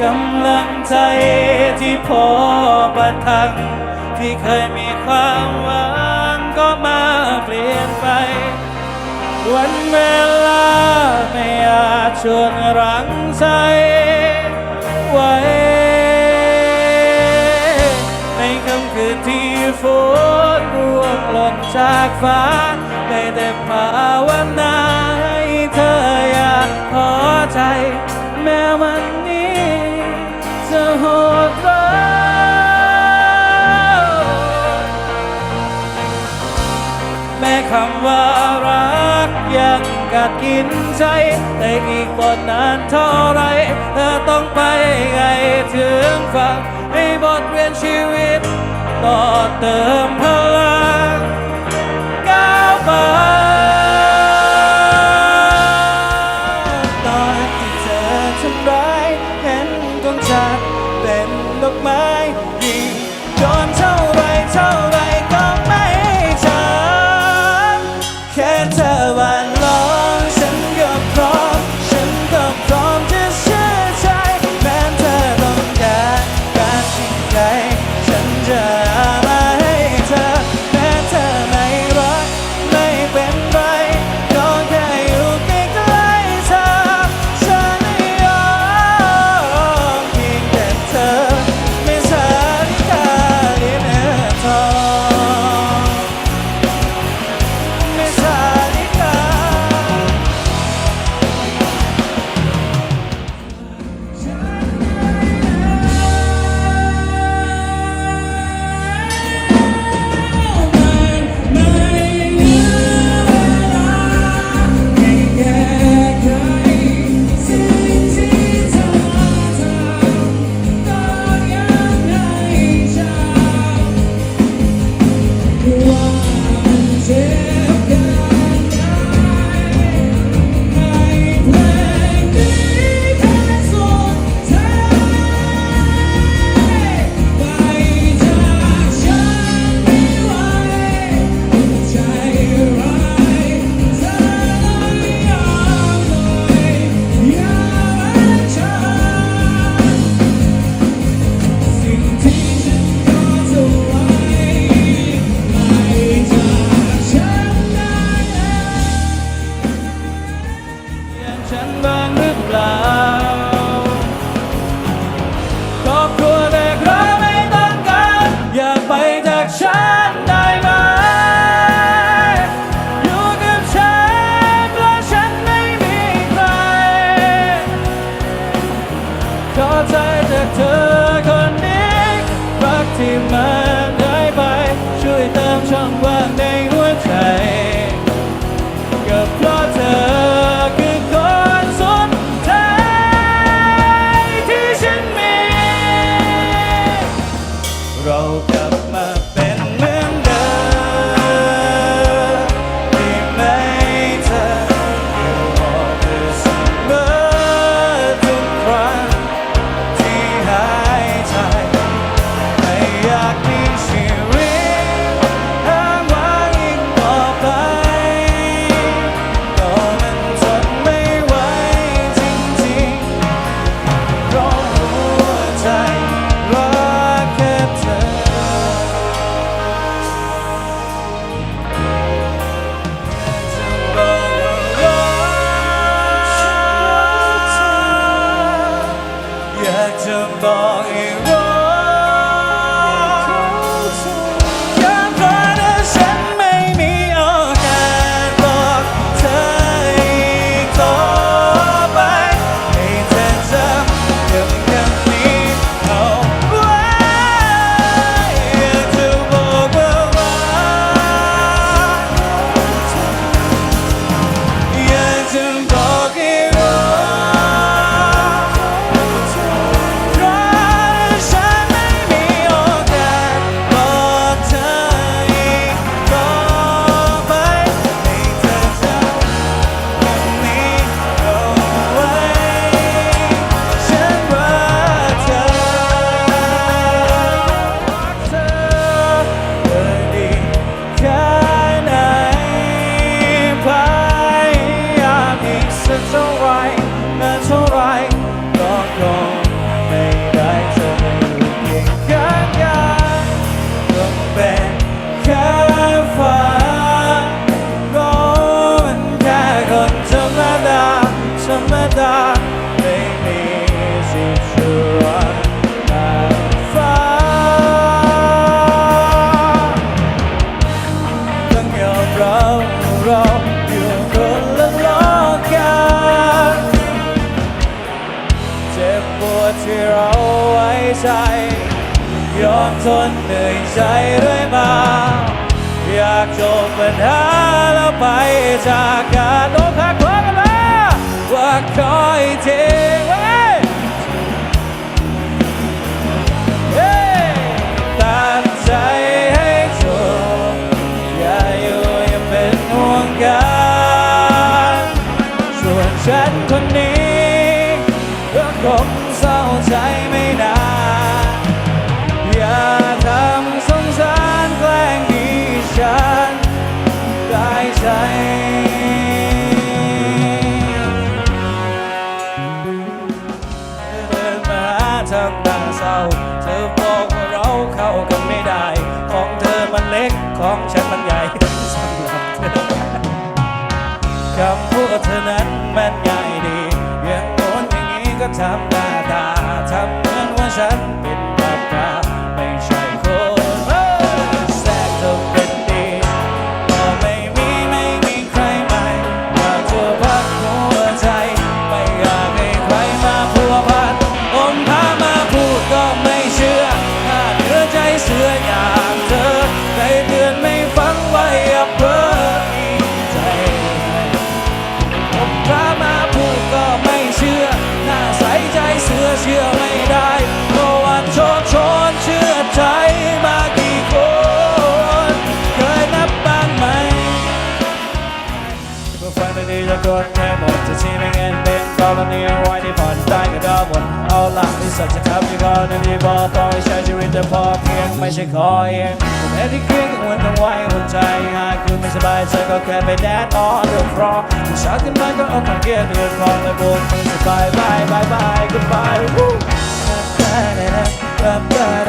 กำลังใจที่พอประทัง ที่เคยมีความหวังก็มาเปลี่ยนไป วันเวลาไม่อาจชวนรังใจไว้ในค่ำคืนที่ฝนร่วงหล่นจากฟ้าได้แต่ภาวนาให้เธออย่าพอใจ แม้วันนี้ จะโหดร้ายแม้คำว่ารักยังกัดกินใจแต่อีกบนนานเท่าไรเธอต้องไปไงถึงฝั่งให้บทเรียนชีวิตต่อเติมเพิ่ my จากฉันได้ไหมอยู่กับฉันเพราะฉันไม่มีใครขอใจจากเธอคนนี้รักที่มันได้ไปช่วยเติมช่องว่าง ธรรมดาไม่มีสิทธิ์จะรักแบบฟ้าต้องยอมรับเราอยู่คนละโลกกันเจ็บปวดที่เราไว้ใจยอมทนเหนื่อยใจเรื่อยมา อยากจบปัญหาแล้วไปจากการอกหัก คอยทีไว้เฮ้ตั้งใจให้จบอย่าอยู่อยังเป็นห่วงกันส่วนฉันคนนี้ก็คงเศร้าใจไม่นาน ทำตาเศร้า เธอบอกว่าเราเข้ากันไม่ได้ ของเธอมันเล็กของฉันมันใหญ่สำหรับเธอคำพูดเธอนั้นมันใหญ่ดีอย่างโน้นอย่างนี้ก็ทำหน้าตาทำเหมือนว่าฉันเป็น โดนแค่หมดจะชี้ไม่เงินเป็นกรณีเอาไว้ที่ผ่อนได้ก็ได้หมดเอาหลักที่สัจธรรมที่ก่อนที่บอกต้องให้ใช้ชีวิตแต่พอเพียงไม่ใช่ขอเองแม้ที่เครียดกังวลต้องไว้หัวใจหากคุณไม่สบายใจก็แค่ไปแดดออนเดือดร้อนที่เช้าขึ้นมาก็เอาของเกียร์เดือดร้อนและบนมือสบายบายบายบาย goodbye วู้โอ้